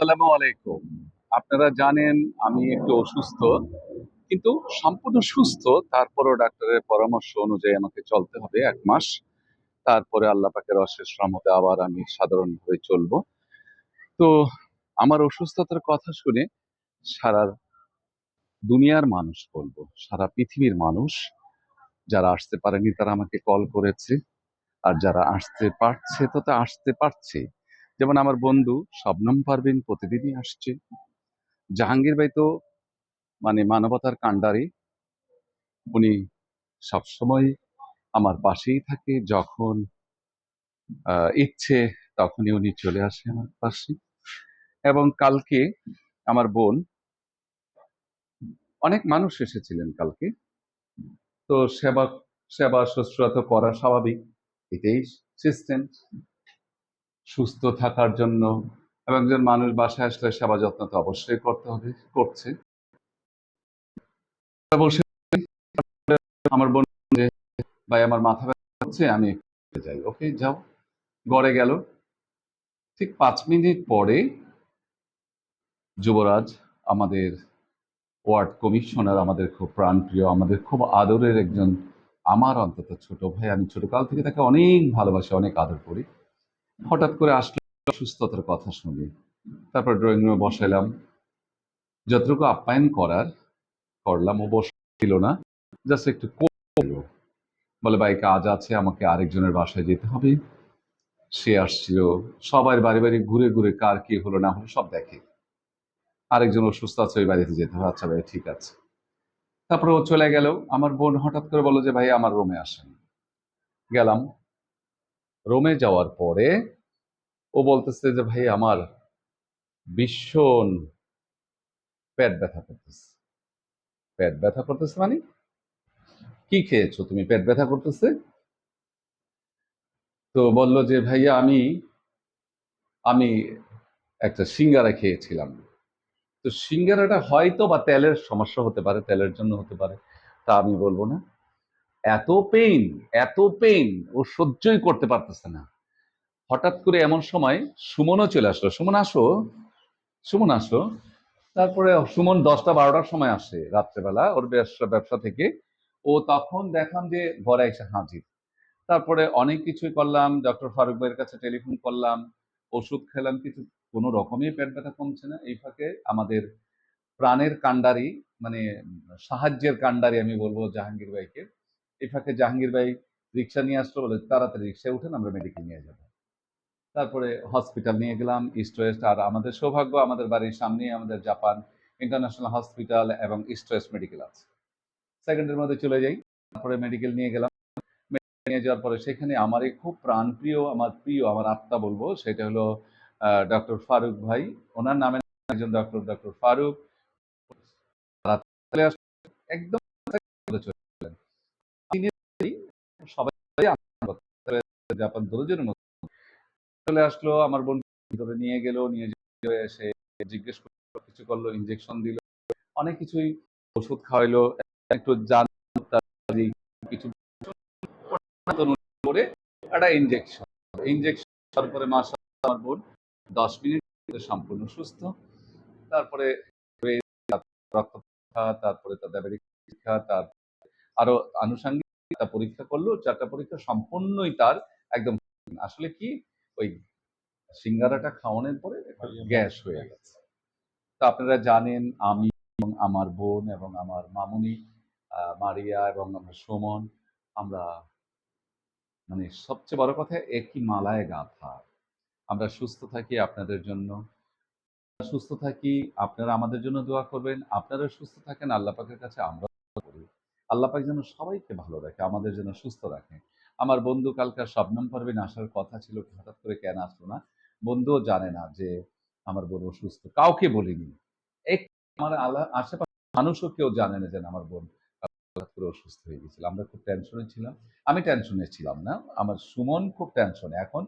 আসসালামু আলাইকুম। আপনারা জানেন আমি একটু অসুস্থ, কিন্তু সম্পূর্ণ সুস্থ, তারপরও ডাক্তারের পরামর্শ অনুযায়ী আমাকে চলতে হবে এক মাস। তারপরে আল্লাহ পাকের অশেষ রহমতে আবার আমি সাধারণভাবে চলবো। তো আমার অসুস্থতার কথা শুনে সারা দুনিয়ার মানুষ বলব, সারা পৃথিবীর মানুষ যারা আসতে পারেনি তারা আমাকে কল করেছে। আর যারা আসতে পারছে, তো তা আসতে পারছে। যেমন আমার বন্ধু শবনম পারভিন প্রতিদিনই আসছে। জাহাঙ্গীর ভাই তো মানে মানবতার কাণ্ডারি। উনি সবসময় আমার পাশেই থাকে, যখন ইচ্ছে তখনই উনি চলে আসে আমার পাশে। এবং কালকে আমার বোন, অনেক মানুষ এসেছিলেন কালকে। তো সেবা সেবা, শুশ্রূষা করা স্বাভাবিক। এটাই সিস্টেম। সুস্থ থাকার জন্য এবং একজন মানুষ বাসায় আসলে সেবা যত্ন তো অবশ্যই করতে হবে, করছে। আমার বোন যে, ভাই, আমার মাথা ব্যথা হচ্ছে, আমি যাই। ওকে, যাও। গড়ে গেল। ঠিক পাঁচ মিনিট পরে যুবরাজ আমাদের ওয়ার্ড কমিশনার, আমাদের খুব প্রাণপ্রিয়, আমাদের খুব আদরের একজন, আমার অন্তত ছোট ভাই, আমি ছোটকাল থেকে তাকে অনেক ভালোবাসি, অনেক আদর করি। হঠাৎ করে আসলো সুস্থতার কথা শুনি। তারপর ড্রয়িং রুমে বসাইলাম। যতটুকু আপ্যায়ন করার করলাম, ও বসছিল না। জাস্ট একটু করল। বলে, ভাই, কাজ আছে, আমাকে আরেকজনের বাসায় যেতে হবে। সে আসছিল। সবার বাড়ি বাড়ি ঘুরে ঘুরে কার কি হলো না হলো সব দেখে। আরেকজন অসুস্থ আছে, ওই বাড়িতে যেতে হবে। আচ্ছা ভাই, ঠিক আছে। তারপরে ও চলে গেল। আমার বোন হঠাৎ করে বলল যে, ভাই, আমার রুমে আসেন। গেলাম। রুমে যাওয়ার পরে ও বলতেছে যে, ভাই, আমার ভীষণ পেট ব্যথা করতেছে। পেট ব্যথা করতেছে মানে? কি খেয়েছো? তুমি পেট ব্যথা করতেছে? তো বলল যে, ভাইয়া, আমি আমি একটা সিঙ্গারা খেয়েছিলাম। তো সিঙ্গারাটা হয়তো বা তেলের সমস্যা হতে পারে, তেলের জন্য হতে পারে, তা আমি বলব না। এত পেইন এত পেইন ও সহ্যই করতে পারতেছে না। হঠাৎ করে এমন সময় সুমনও চলে আসলো। সুমন, আসো। সুমন, আসো। তারপরে সুমন দশটা, বারোটার সময় আসে রাত্রেবেলা ওর ব্যবসা ব্যবসা থেকে। ও তখন দেখলাম যে ঘরে এসে হাজির। তারপরে অনেক কিছুই করলাম ডক্টর ফারুক ভাইয়ের কাছে টেলিফোন করলাম, ওষুধ খেলাম, কিছু কোনো রকমই পেট ব্যথা কমছে না। এই ফাঁকে আমাদের প্রাণের কাণ্ডারি মানে সাহায্যের কাণ্ডারি আমি বলব জাহাঙ্গীর ভাইকে এই ফাঁকে জাহাঙ্গীর ভাই রিক্সা নিয়ে আসলো বলে, তাড়াতাড়ি রিক্সায় উঠেন, আমরা মেডিকেল নিয়ে যাব। তারপরে হসপিটাল নিয়ে গেলাম ইস্ট ওয়েস্ট আর আমাদের সৌভাগ্য, আমাদের বাড়ির সামনেই আমাদের জাপান ইন্টারন্যাশনাল হসপিটাল এবং ইস্ট ওয়েস্ট মেডিকেল আছে। সেকেন্ডের মধ্যে চলে যাই, তারপরে মেডিকেল নিয়ে গেলাম। নিয়ে যাওয়ার পরে সেখানে আমারই খুব প্রাণপ্রিয়, আমার প্রিয়, আমার আত্মা বলব, সেটা হলো ডক্টর ফারুক ভাই। ওনার নামে একজন ডক্টর ডক্টর ফারুক। একদম চলে গেলেন। তিনি সবাই আমার জাপান দরজের মতো। চলে আসলো, আমার বোন ভিতরে নিয়ে গেল, নিয়ে এসে জিজ্ঞেস করল, কিছু করল ইনজেকশন দিল, অনেক কিছুই ওষুধ খাওয়াইলো, একটু জান কিছু করে একটা ইনজেকশন ইনজেকশন তারপরে আমার বোন দশ মিনিট সম্পূর্ণ সুস্থ। তারপরে রক্ত পরীক্ষা তারপরে তার পরীক্ষা, তার আরও আনুষঙ্গিক পরীক্ষা করল, চারটা পরীক্ষা সম্পূর্ণই তার একদম আসলে কি ওই সিঙ্গারাটা খাওয়ানোর পরে গ্যাস হয়ে গেছে তো আপনারা জানেন আমি এবং আমার বোন এবং আমার মামুনি মারিয়া এবং আমার সুমন আমরা মানে সবচেয়ে বড় কথা একই মালায় গাঁথা। আমরা সুস্থ থাকি আপনাদের জন্য। সুস্থ থাকি আপনারা আমাদের জন্য দোয়া করবেন। আপনারা সুস্থ থাকেন আল্লাহ পাকের কাছে আমরা করি। আল্লাহ পাক যেন সবাইকে ভালো রাখে আমাদের জন্য সুস্থ রাখে। আমার বন্ধু কালকার শবনম পারবেন আসার কথা ছিল হঠাৎ করে কেন আসলো না? বন্ধুও জানে না যে আমার বোন অসুস্থ। কাউকে বলিনি। এক আমার আল্লাহ আশেপাশে মানুষও কেউ জানে না যেন আমার বোন হঠাৎ করে অসুস্থ হয়ে গেছিল। আমরা খুব টেনশনে ছিলাম। আমি টেনশনে ছিলাম না। আমার সুমন খুব টেনশনে এখন